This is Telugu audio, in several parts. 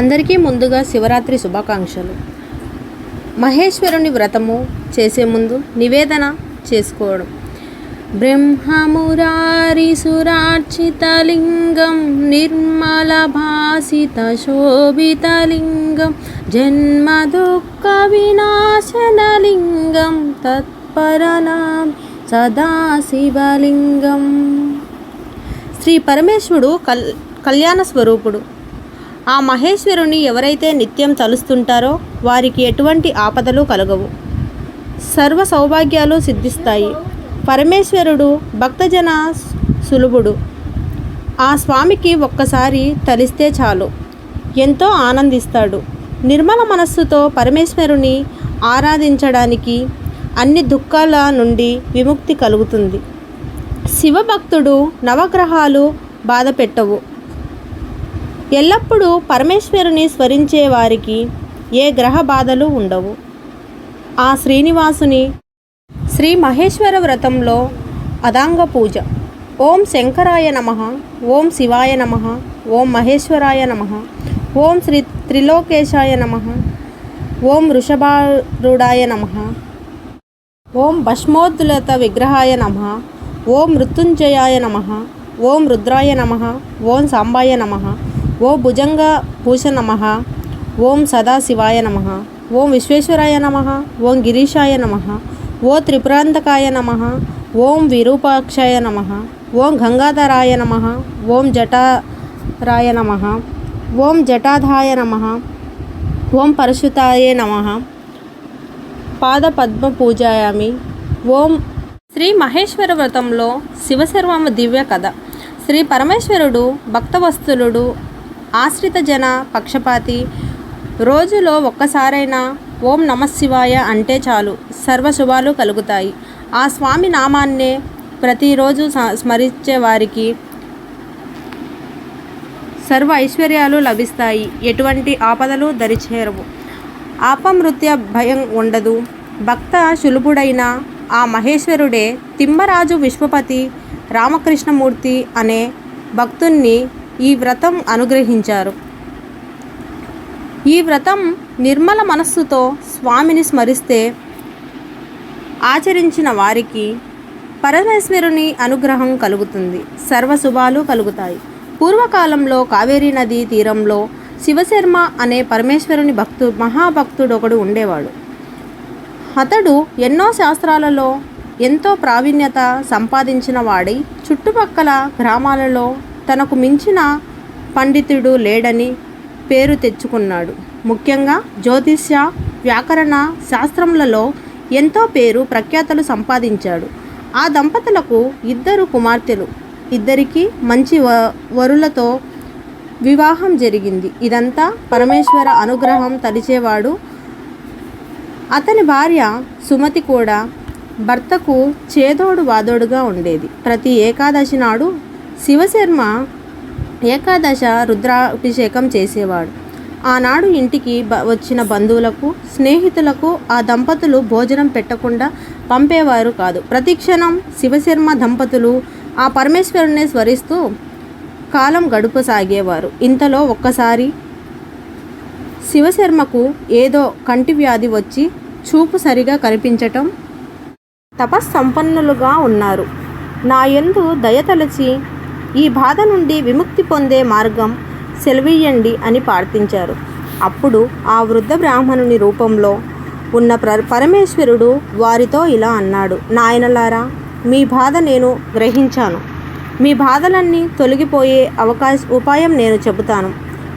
అందరికీ ముందుగా శివరాత్రి శుభాకాంక్షలు. మహేశ్వరుని వ్రతము చేసే ముందు నివేదన చేసుకోవడం. బ్రహ్మమురారి సురార్చితలింగం నిర్మల భాసిత శోభితలింగం జన్మ దుఃఖ వినాశనలింగం తత్పరనాం సదాశివలింగం. శ్రీ పరమేశ్వరుడు కల్ కళ్యాణ స్వరూపుడు. ఆ మహేశ్వరుని ఎవరైతే నిత్యం తలుస్తుంటారో వారికి ఎటువంటి ఆపదలు కలగవు. సర్వ సౌభాగ్యాలు సిద్ధిస్తాయి. పరమేశ్వరుడు భక్తజన సులువుడు. ఆ స్వామికి ఒక్కసారి తలిస్తే చాలు. ఎంతో ఆనందిస్తాడు. నిర్మల మనస్సుతో పరమేశ్వరుని ఆరాధించడానికి అన్ని దుఃఖాల నుండి విముక్తి కలుగుతుంది. శివభక్తుడు నవగ్రహాలు బాధ పెట్టవు ఎల్లప్పుడూ పరమేశ్వరుని స్మరించే వారికి ఏ గ్రహ బాధలు ఉండవు. ఆ శ్రీనివాసుని శ్రీ మహేశ్వర వ్రతంలో అదాంగ పూజ. ఓం శంకరాయ నమ ఓం శివాయ నమ ఓం మహేశ్వరాయ నమ ఓం శ్రీ త్రిలోకేశాయ నమ ఓం వృషభారుడాయ నమ ఓం భస్మోద్దులత విగ్రహాయ నమ ఓం మృత్యుంజయాయ నమ ఓం రుద్రాయ నమ ఓం సాంబాయ నమ ఓ భుజంగ భూష నమ. ఓం సదాశివాయ నమ. ఓం విశ్వేశ్వరాయ నమ. ఓం గిరీషాయ నమ. ఓ త్రిపురాంతకాయ నమ. ఓం విరూపాక్షాయ నమ. ఓం గంగాధరాయ నమ. ఓం జటారాయ నమ. ఓం జటాధాయ నమ. ఓం పరశుతాయ నమ. పాదపద్మ పూజాయామి ఓం శ్రీ మహేశ్వర వ్రతంలో శివశర్వమ దివ్య కథ. శ్రీ పరమేశ్వరుడు భక్తవస్తులుడు ఆశ్రిత జన పక్షపాతి. రోజులో ఒక్కసారైనా ఓం నమశివాయ అంటే చాలు. సర్వశుభాలు కలుగుతాయి. ఆ స్వామి నామాన్నే ప్రతిరోజు స్మరించే వారికి సర్వ ఐశ్వర్యాలు లభిస్తాయి. ఎటువంటి ఆపదలు దరిచేరవు. ఆపమృత్య భయం ఉండదు. భక్త శులుభుడైన ఆ మహేశ్వరుడే తిమ్మరాజు విశ్వపతి రామకృష్ణమూర్తి అనే భక్తుణ్ణి ఈ వ్రతం అనుగ్రహించారు. ఈ వ్రతం నిర్మల మనస్సుతో స్వామిని స్మరిస్తే ఆచరించిన వారికి పరమేశ్వరుని అనుగ్రహం కలుగుతుంది. సర్వశుభాలు కలుగుతాయి. పూర్వకాలంలో కావేరీ నదీ తీరంలో శివశర్మ అనే పరమేశ్వరుని భక్తు మహాభక్తుడొకడు ఉండేవాడు. అతడు ఎన్నో శాస్త్రాలలో ఎంతో ప్రావీణ్యత సంపాదించిన వాడి చుట్టుపక్కల గ్రామాలలో తనకు మించిన పండితుడు లేడని పేరు తెచ్చుకున్నాడు. ముఖ్యంగా జ్యోతిష్య వ్యాకరణ శాస్త్రములలో ఎంతో పేరు ప్రఖ్యాతలు సంపాదించాడు. ఆ దంపతులకు ఇద్దరు కుమార్తెలు. ఇద్దరికీ మంచి వ వరులతో వివాహం జరిగింది. ఇదంతా పరమేశ్వర అనుగ్రహం తలిచేవాడు. అతని భార్య సుమతి కూడా భర్తకు చేదోడు వాదోడుగా ఉండేది. ప్రతి ఏకాదశి నాడు శివశర్మ ఏకాదశ రుద్రాభిషేకం చేసేవాడు. ఆనాడు ఇంటికి బ వచ్చిన బంధువులకు స్నేహితులకు ఆ దంపతులు భోజనం పెట్టకుండా పంపేవారు కాదు. ప్రతిక్షణం శివశర్మ దంపతులు ఆ పరమేశ్వరుని స్మరిస్తూ కాలం గడుపసాగేవారు. ఇంతలో ఒక్కసారి శివశర్మకు ఏదో కంటి వ్యాధి వచ్చి చూపు సరిగా కనిపించటం తపస్సంపన్నులుగా ఉన్నారు. నా యందు దయతలచి ఈ బాధ నుండి విముక్తి పొందే మార్గం సెలవీయండి అని ప్రార్థించారు. అప్పుడు ఆ వృద్ధ బ్రాహ్మణుని రూపంలో ఉన్న ప్ర పరమేశ్వరుడు వారితో ఇలా అన్నాడు నాయనలారా మీ బాధ నేను గ్రహించాను. మీ బాధలన్నీ తొలగిపోయే అవకాశ ఉపాయం నేను చెబుతాను.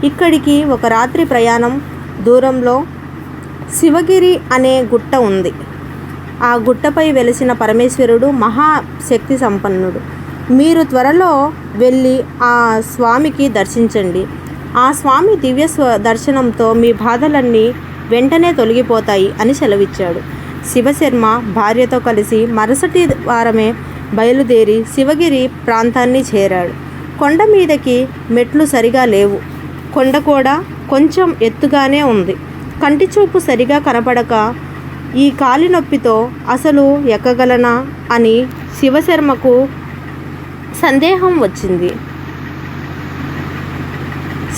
ఇక్కడికి ఒక రాత్రి ప్రయాణం దూరంలో శివగిరి అనే గుట్ట ఉంది. ఆ గుట్టపై వెలిసిన పరమేశ్వరుడు మహాశక్తి సంపన్నుడు. మీరు త్వరలో వెళ్ళి ఆ స్వామికి దర్శించండి. ఆ స్వామి దివ్య స్వ దర్శనంతో మీ బాధలన్నీ వెంటనే తొలగిపోతాయి అని సెలవిచ్చాడు. శివశర్మ భార్యతో కలిసి మరుసటి వారమే బయలుదేరి శివగిరి ప్రాంతాన్ని చేరాడు. కొండ మీదకి మెట్లు సరిగా లేవు. కొండ కూడా కొంచెం ఎత్తుగానే ఉంది. కంటి చూపు సరిగా కనపడక ఈ కాలి నొప్పితో అసలు ఎక్కగలనా అని శివశర్మకు సందేహం వచ్చింది.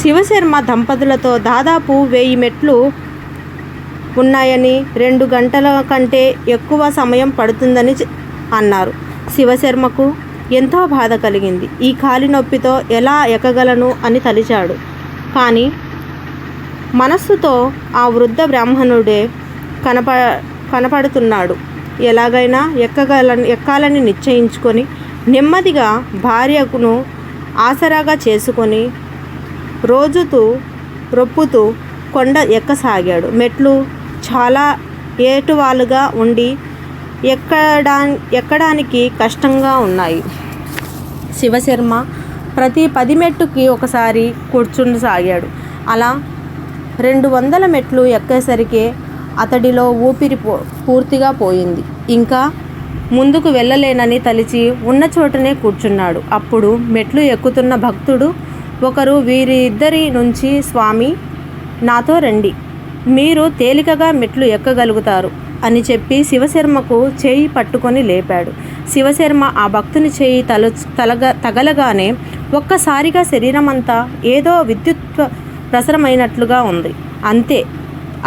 శివశర్మ దంపతులతో దాదాపు వెయ్యి మెట్లు ఉన్నాయని రెండు గంటల కంటే ఎక్కువ సమయం పడుతుందని అన్నారు. శివశర్మకు ఎంతో బాధ కలిగింది. ఈ కాలి నొప్పితో ఎలా ఎక్కగలను అని తలిచాడు. కానీ మనస్సుతో ఆ వృద్ధ బ్రాహ్మణుడే కనప కనపడుతున్నాడు. ఎలాగైనా ఎక్కగల ఎక్కాలని నిశ్చయించుకొని నెమ్మదిగా భార్యకును ఆసరాగా చేసుకొని రోజుతూ రొప్పుతూ కొండ ఎక్కసాగాడు. మెట్లు చాలా ఏటువాలుగా ఉండి ఎక్కడా ఎక్కడానికి కష్టంగా ఉన్నాయి. శివశర్మ ప్రతి పది మెట్టుకి ఒకసారి కూర్చుండసాగాడు. అలా రెండు వందల మెట్లు ఎక్కేసరికి అతడిలో ఊపిరి పో పూర్తిగా పోయింది. ఇంకా ముందుకు వెళ్ళలేనని తలిచి ఉన్న చోటనే కూర్చున్నాడు. అప్పుడు మెట్లు ఎక్కుతున్న భక్తుడు ఒకరు వీరిద్దరి నుంచి స్వామి నాతో రండి. మీరు తేలికగా మెట్లు ఎక్కగలుగుతారు అని చెప్పి శివశర్మకు చేయి పట్టుకొని లేపాడు. శివశర్మ ఆ భక్తుని చేయి తల తలగ తగలగానే ఒక్కసారిగా శరీరమంతా ఏదో విద్యుత్ ప్రసరమైనట్లుగా ఉంది. అంతే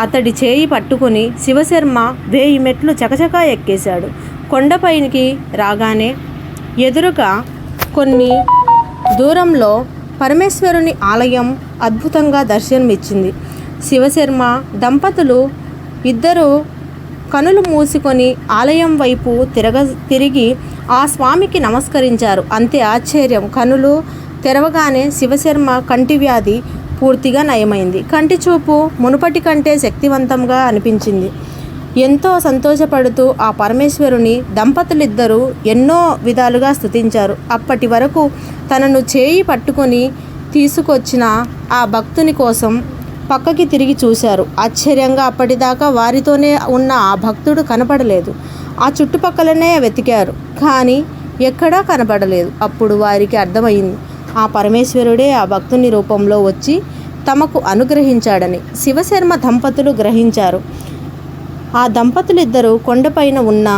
అతడి చేయి పట్టుకొని శివశర్మ వేయి మెట్లు చకచకా ఎక్కేశాడు. కొండపైకి రాగానే ఎదురుగా కొన్ని దూరంలో పరమేశ్వరుని ఆలయం అద్భుతంగా దర్శనమిచ్చింది. శివశర్మ దంపతులు ఇద్దరు కనులు మూసుకొని ఆలయం వైపు తిరగ తిరిగి ఆ స్వామికి నమస్కరించారు. అంతే ఆశ్చర్యం. కనులు తెరవగానే శివశర్మ కంటి వ్యాధి పూర్తిగా నయమైంది. కంటి చూపు మునుపటి కంటే శక్తివంతంగా అనిపించింది. ఎంతో సంతోషపడుతూ ఆ పరమేశ్వరుని దంపతులిద్దరూ ఎన్నో విధాలుగా స్థుతించారు అప్పటి వరకు తనను చేయి పట్టుకొని తీసుకొచ్చిన ఆ భక్తుని కోసం పక్కకి తిరిగి చూశారు. ఆశ్చర్యంగా అప్పటిదాకా వారితోనే ఉన్న ఆ భక్తుడు కనపడలేదు. ఆ చుట్టుపక్కలనే వెతికారు కానీ ఎక్కడా కనపడలేదు. అప్పుడు వారికి అర్థమైంది ఆ పరమేశ్వరుడే ఆ భక్తుని రూపంలో వచ్చి తమకు అనుగ్రహించాడని. శివశర్మ దంపతులు గ్రహించారు. ఆ దంపతులిద్దరూ కొండపైన ఉన్న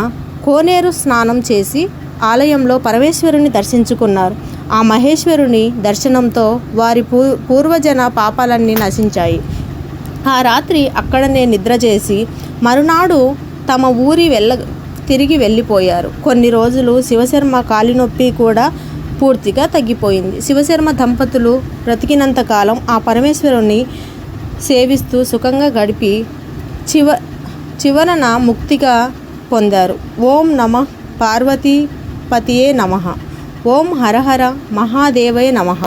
కోనేరు స్నానం చేసి ఆలయంలో పరమేశ్వరుని దర్శించుకున్నారు. ఆ మహేశ్వరుని దర్శనంతో వారి పూ పూర్వజన పాపాలన్నీ నశించాయి. ఆ రాత్రి అక్కడనే నిద్ర చేసి మరునాడు తమ ఊరి వెళ్ళ తిరిగి వెళ్ళిపోయారు. కొన్ని రోజులు శివశర్మ కాలినొప్పి కూడా పూర్తిగా తగ్గిపోయింది. శివశర్మ దంపతులు బ్రతికినంత కాలం ఆ పరమేశ్వరుని సేవిస్తూ సుఖంగా గడిపి చివ చివరన ముక్తిగా పొందారు. ఓం నమ పార్వతీ పతియే నమ. ఓం హరహర మహాదేవయ నమః.